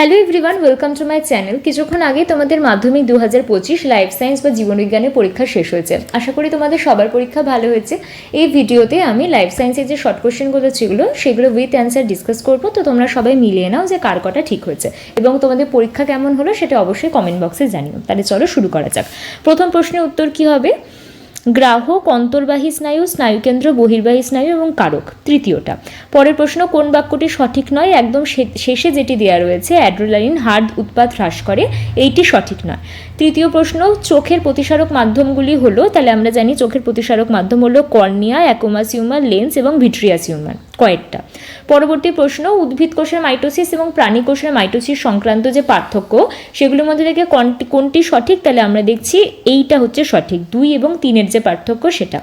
Hello everyone welcome to my channel কিছুক্ষণ আগে তোমাদের মাধ্যমিক দু হাজার পঁচিশ লাইফ সায়েন্স বা জীবনবিজ্ঞানের পরীক্ষা শেষ হয়েছে। আশা করি তোমাদের সবার পরীক্ষা ভালো হয়েছে। এই ভিডিওতে আমি লাইফ সায়েন্সের যে শর্ট কোশ্চেনগুলো ছিল, সেগুলো উইথ অ্যান্সার ডিসকাস করব। তো তোমরা সবাই মিলিয়ে নাও যে কার কটা ঠিক হয়েছে এবং তোমাদের পরীক্ষা কেমন হলো সেটা অবশ্যই কমেন্ট বক্সে জানিও। তাহলে চলো শুরু করা যাক। প্রথম প্রশ্নের উত্তর কি হবে? গ্রাহক, অন্তর্বাহী স্নায়ু, স্নায়ুকেন্দ্র, বহির্বাহী স্নায়ু এবং কারক। তৃতীয়টা, পরের প্রশ্ন, কোন বাক্যটি সঠিক নয়? একদম শেষে যেটি দেওয়া রয়েছে অ্যাড্রোলাইন হার্ড উৎপাদ হ্রাস করে, এইটি সঠিক নয়। তৃতীয় প্রশ্ন, চোখের প্রতিসারক মাধ্যমগুলি হলো, তাহলে আমরা জানি চোখের প্রতিসারক মাধ্যম হলো কর্নিয়া অ্যাকোমাসিউমার লেন্স এবং ভিট্রিয়াসিউমার কয়েকটা। পরবর্তী প্রশ্ন, উদ্ভিদ কোষের মাইটোসিস এবং প্রাণী কোষের মাইটোসিস সংক্রান্ত যে পার্থক্য, সেগুলোর মধ্যে থেকে কোনটি সঠিক? তাহলে আমরা দেখছি এইটা হচ্ছে সঠিক। দুই এবং তিনের যে পার্থক্য সেটা।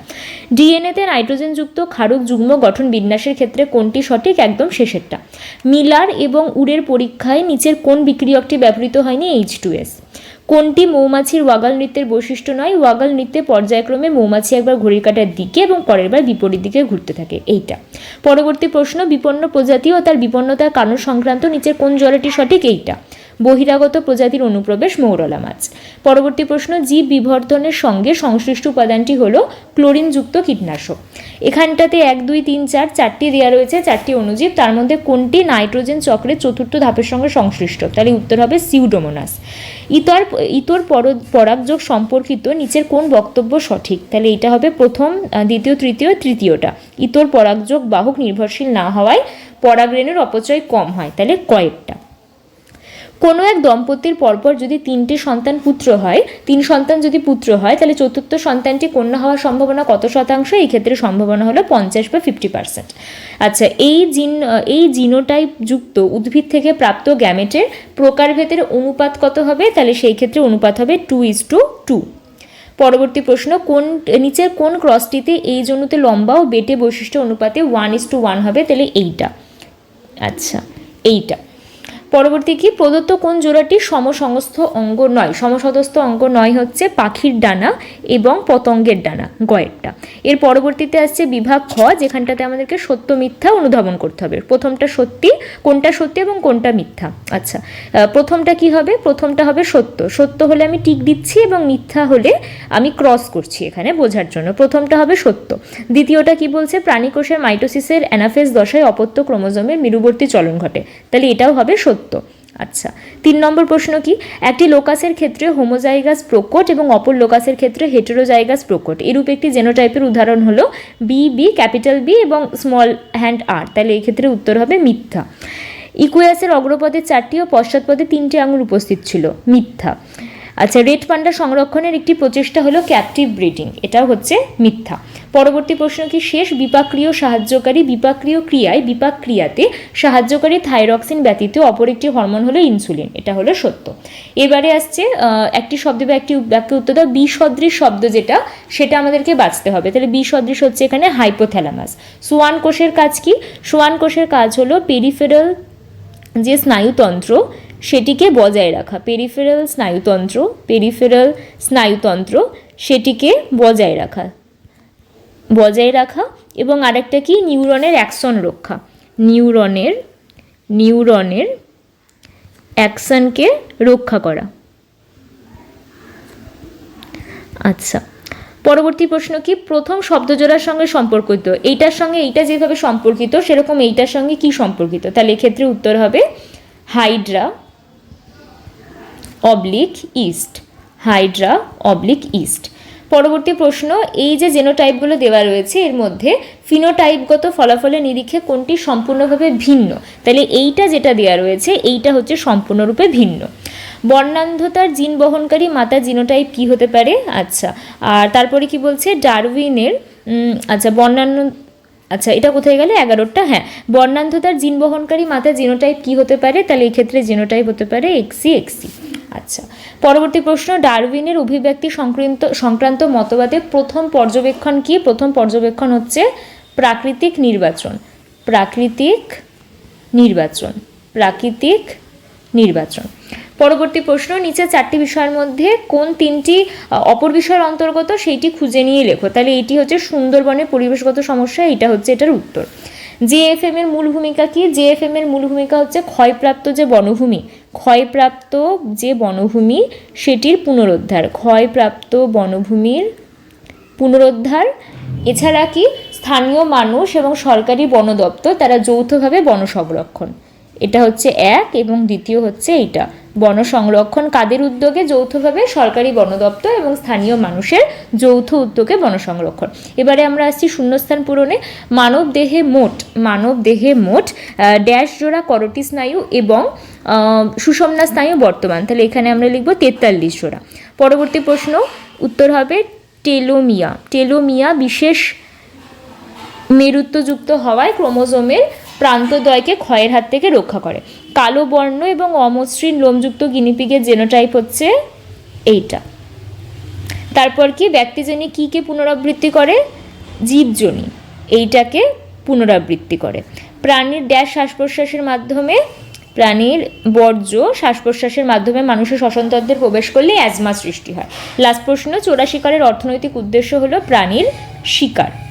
ডিএনএতে নাইট্রোজেনযুক্ত ক্ষারক যুগ্ম গঠন বিন্যাসের ক্ষেত্রে কোনটি সঠিক? একদম শেষেরটা। মিলার এবং উড়ের পরীক্ষায় নিচের কোন বিক্রিয়কটি ব্যবহৃত হয়নি? এইচ টু এস কোনটি মৌমাছির ওয়াগাল নৃত্যের বৈশিষ্ট্য নয়? ওয়াগাল নৃত্যে পর্যায়ক্রমে মৌমাছি একবার ঘড়ির কাটার দিকে এবং পরের বার বিপরীত দিকে ঘুরতে থাকে। এইটা। পরবর্তী প্রশ্ন, বিপন্ন প্রজাতি ও তার বিপন্নতার কারণ সংক্রান্ত নিচের কোন জলটি সঠিক? এইটা। বহিরাগত প্রজাতির অনুপ্রবেশ মৌরলা মাছ। পরবর্তী প্রশ্ন, জীব বিবর্তনের সঙ্গে সংশ্লিষ্ট উপাদানটি হলো ক্লোরিনযুক্ত কীটনাশক। এখানটাতে এক, দুই, তিন, চার, চারটি দেওয়া রয়েছে, চারটি অণুজীব, তার মধ্যে কোনটি নাইট্রোজেন চক্রের চতুর্থ ধাপের সঙ্গে সংশ্লিষ্ট? তাহলে উত্তর হবে সিউডোমোনাস। ইতর ইতর পর, পরাগযোগ সম্পর্কিত নিচের কোন বক্তব্য সঠিক? তাহলে এটা হবে প্রথম দ্বিতীয়, তৃতীয়, তৃতীয়টা। ইতর পরাগযোগ বাহক নির্ভরশীল না হওয়ায় পরাগরেণুর অপচয় কম হয়। তাহলে কয়েকটা। কোনো এক দম্পতির পরপর যদি তিনটি সন্তান পুত্র হয়, তিন সন্তান যদি পুত্র হয়, তাহলে চতুর্থ সন্তানটি কন্যা হওয়ার সম্ভাবনা কত শতাংশ? এই ক্ষেত্রে সম্ভাবনা হলো পঞ্চাশ বা ফিফটি পার্সেন্ট আচ্ছা এই জিন, এই জিনোটাইপ যুক্ত উদ্ভিদ থেকে প্রাপ্ত গ্যামেটের প্রকারভেদের অনুপাত কত হবে? তাহলে সেই ক্ষেত্রে অনুপাত হবে টু ইজ টু টু পরবর্তী প্রশ্ন, কোন, নিচের কোন ক্রসটিতে এই জন্যতে লম্বা ও বেটে বৈশিষ্ট্য অনুপাতে ওয়ান ইজ টু ওয়ান হবে? তাহলে এইটা। আচ্ছা এইটা। পরবর্তী কি? প্রদত্ত কোন জোড়াটি সমসংস্থ অঙ্গ নয়? সমসদস্থ অঙ্গ নয় হচ্ছে পাখির ডানা এবং পতঙ্গের ডানা, গয়েরটা। এর পরবর্তীতে আসছে বিভাগ খ, যেখানটাতে আমাদেরকে সত্য মিথ্যা অনুধাবন করতে হবে। প্রথমটা সত্যি, কোনটা সত্যি এবং কোনটা মিথ্যা? আচ্ছা প্রথমটা কি হবে? প্রথমটা হবে সত্য। সত্য হলে আমি টিক দিচ্ছি এবং মিথ্যা হলে আমি ক্রস করছি এখানে বোঝার জন্য। প্রথমটা হবে সত্য। দ্বিতীয়টা কি বলছে? প্রাণীকোষের মাইটোসিসের অ্যানাফেস দশায় অপত্য ক্রোমোজোমের মেরুবর্তী চলন ঘটে। তাহলে এটাও হবে সত্য। আচ্ছা তিন নম্বর প্রশ্ন কি? একটি লোকাসের ক্ষেত্রে হোমোজাইগাস প্রকট এবং অপর লোকাসের ক্ষেত্রে হেটেরোজাইগাস প্রকট। এরূপ একটি জেনোটাইপের উদাহরণ হলো বি বি ক্যাপিটাল বি এবং স্মল হ্যান্ড আর তাহলে এই ক্ষেত্রে উত্তর হবে মিথ্যা। ইকুয়াসের অগ্রপদে চারটি ও পশ্চাৎপদে তিনটি আঙুল উপস্থিত ছিল, মিথ্যা। আচ্ছা রেড পান্ডা সংরক্ষণের একটি প্রচেষ্টা হলো ক্যাপটিভ ব্রিডিং এটাও হচ্ছে মিথ্যা। পরবর্তী প্রশ্ন কি শেষ? বিপাক্রিয় সাহায্যকারী বিপাক্রিয় ক্রিয়ায় বিপাক ক্রিয়াতে সাহায্যকারী থাইরক্সিন ব্যতীত অপর একটি হরমোন হলো ইনসুলিন, এটা হলো সত্য। এবারে আসছে একটি শব্দ বা একটি বাক্যে উত্তর দাও, বিসদৃশ শব্দ যেটা, সেটা আমাদেরকে বাঁচতে হবে। তাহলে বিসদৃশ হচ্ছে এখানে হাইপোথ্যালামাস সোয়ান কোষের কাজ কি? সোয়ান কোষের কাজ হলো পেরিফেরাল যে স্নায়ুতন্ত্র সেটিকে বজায় রাখা। পেরিফেরাল স্নায়ুতন্ত্র পেরিফেরাল স্নায়ুতন্ত্র সেটিকে বজায় রাখা। বজায় রাখা এবং আরেকটা কি? নিউরনের অ্যাকশন রক্ষা। নিউরনের নিউরনের অ্যাকশনকে রক্ষা করা। আচ্ছা পরবর্তী প্রশ্ন কি? প্রথম শব্দজোড়ার সঙ্গে সম্পর্কিত। এইটার সঙ্গে এইটা যেভাবে সম্পর্কিত, সেরকম এইটার সঙ্গে কি সম্পর্কিত? তাহলে এক্ষেত্রে উত্তর হবে, hydra oblique yeast hydra oblique yeast পরবর্তী প্রশ্ন, এই যে জেনোটাইপগুলো দেওয়া রয়েছে, এর মধ্যে ফিনোটাইপগত ফলাফলের নিরিখে কোনটি সম্পূর্ণভাবে ভিন্ন? তাহলে এইটা যেটা দেওয়া রয়েছে, এইটা হচ্ছে সম্পূর্ণরূপে ভিন্ন। বর্ণান্ধতার জিন বহনকারী মাতা জিনোটাইপ কি হতে পারে? আচ্ছা আর তারপরে কি বলছে? ডারউইনের আচ্ছা বর্ণান্য আচ্ছা এটা কোথায় গেলে? এগারোটা হ্যাঁ। বর্ণান্ধতার জিন বহনকারী মাতা জিনোটাইপ কি হতে পারে? তাহলে এই ক্ষেত্রে জিনোটাইপ হতে পারে এক্সি এক্সি আচ্ছা পরবর্তী প্রশ্ন, ডারউইনের অভিব্যক্তি সংক্রান্ত সংক্রান্ত মতবাদে প্রথম পর্যবেক্ষণ কি? প্রথম পর্যবেক্ষণ হচ্ছে প্রাকৃতিক নির্বাচন। প্রাকৃতিক নির্বাচন। প্রাকৃতিক নির্বাচন। পরবর্তী প্রশ্ন, নিচে চারটি বিষয়ের মধ্যে কোন তিনটি অপর বিষয়ের অন্তর্গত সেইটি খুঁজে নিয়ে লেখো। তাহলে এইটি হচ্ছে সুন্দরবনের পরিবেশগত সমস্যা এটা হচ্ছে এটার উত্তর। জেএফএম এর মূল ভূমিকা কি? জেএফএম এর মূল ভূমিকা হচ্ছে ক্ষয়প্রাপ্ত যে বনভূমি। ক্ষয়প্রাপ্ত যে বনভূমি, সেটির পুনরুদ্ধার। ক্ষয়প্রাপ্ত বনভূমির পুনরুদ্ধার। এছাড়া কি? স্থানীয় মানুষ এবং সরকারি বন দপ্তর তারা যৌথভাবে বন সংরক্ষণ এটা হচ্ছে এক এবং দ্বিতীয় হচ্ছে এইটা। বন সংরক্ষণ কাদের উদ্যোগে? যৌথভাবে সরকারি বন দপ্তর এবং স্থানীয় মানুষের যৌথ উদ্যোগে বন সংরক্ষণ। এবারে আমরা আসছি শূন্যস্থান পূরণে। মানব দেহে মোট, মানব দেহে মোট ড্যাশ জোড়া করটি স্নায়ু এবং সুষমনা স্নায়ু বর্তমান। তাহলে এখানে আমরা লিখব তেতাল্লিশ জোড়া। পরবর্তী প্রশ্ন, উত্তর হবে টেলোমিয়া। টেলোমিয়া বিশেষ মেরুত্বযুক্ত হওয়ায় ক্রোমোজোমের প্রান্তদ্বয়কে ক্ষয়ের হাত থেকে রক্ষা করে। কালো বর্ণ এবং অমসৃণ লোমযুক্ত গিনিপিগের জেনোটাইপ হচ্ছে এইটা। তারপর কি? ব্যক্তিজনী কীকে পুনরাবৃত্তি করে? জীবজনী এইটাকে পুনরাবৃত্তি করে। প্রাণীর ড্যাশ শ্বাস প্রশ্বাসের মাধ্যমে, প্রাণীর বর্জ্য শ্বাস প্রশ্বাসের মাধ্যমে মানুষের শ্বসনতন্ত্রে প্রবেশ করলে অ্যাজমা সৃষ্টি হয়। লাস্ট প্রশ্ন চোরা শিকারের অর্থনৈতিক উদ্দেশ্য হলো প্রাণীর শিকার।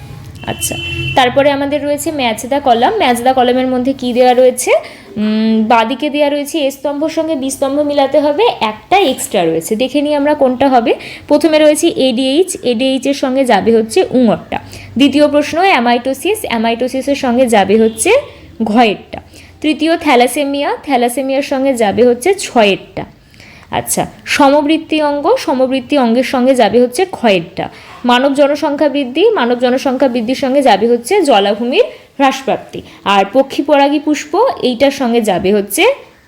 আচ্ছা তারপরে আমাদের রয়েছে ম্যাচদা কলাম। ম্যাচদা কলামের মধ্যে কি দেওয়া রয়েছে? বাঁদিকে দেওয়া রয়েছে এ স্তম্ভর সঙ্গে বি স্তম্ভ মিলাতে হবে, একটা এক্সট্রা রয়েছে। দেখে নিই আমরা কোনটা হবে। প্রথমে রয়েছে এডিএইচ এডিএইচ এর সঙ্গে যাবে হচ্ছে উঙরটা। দ্বিতীয় প্রশ্ন অ্যামাইটোসিস অ্যামাইটোসিসের সঙ্গে যাবে হচ্ছে ঘয়েরটা। তৃতীয় থ্যালাসেমিয়া, থ্যালাসেমিয়ার সঙ্গে যাবে হচ্ছে ছয়েরটা। আচ্ছা সমবৃত্তি অঙ্গ, সমবৃত্তি অঙ্গের সঙ্গে যাবে হচ্ছে ক্ষয়েরটা। মানব জনসংখ্যা বৃদ্ধি, মানব জনসংখ্যা বৃদ্ধির সঙ্গে যাবে হচ্ছে জলাভূমির হ্রাসপ্রাপ্তি। আর পক্ষী পরাগী পুষ্প, এইটার সঙ্গে যাবে হচ্ছে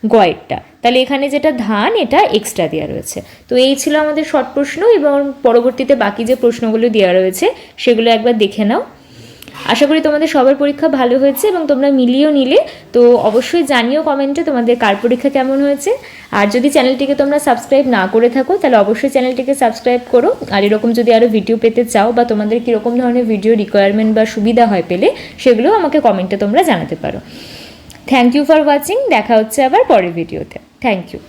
গয়েরটা। তাহলে এখানে যেটা ধান, এটা এক্সট্রা দেওয়া রয়েছে। তো এই ছিল আমাদের শর্ট প্রশ্ন এবং পরবর্তীতে বাকি যে প্রশ্নগুলো দেওয়া রয়েছে, সেগুলো একবার দেখে নাও। আশা করি তোমাদের সবার পরীক্ষা ভালো হয়েছে এবং তোমরা মিলিয়েও নিলে। তো অবশ্যই জানিও কমেন্টে তোমাদের কার পরীক্ষা কেমন হয়েছে। আর যদি চ্যানেলটিকে তোমরা সাবস্ক্রাইব না করে থাকো, তাহলে অবশ্যই চ্যানেলটিকে সাবস্ক্রাইব করো। আর এরকম যদি আরও ভিডিও পেতে চাও বা তোমাদের কীরকম ধরনের ভিডিও রিকোয়ারমেন্ট বা সুবিধা হয় পেলে, সেগুলোও আমাকে কমেন্টে তোমরা জানাতে পারো। থ্যাংক ইউ ফর ওয়াচিং দেখা হচ্ছে আবার পরের ভিডিওতে থ্যাংক ইউ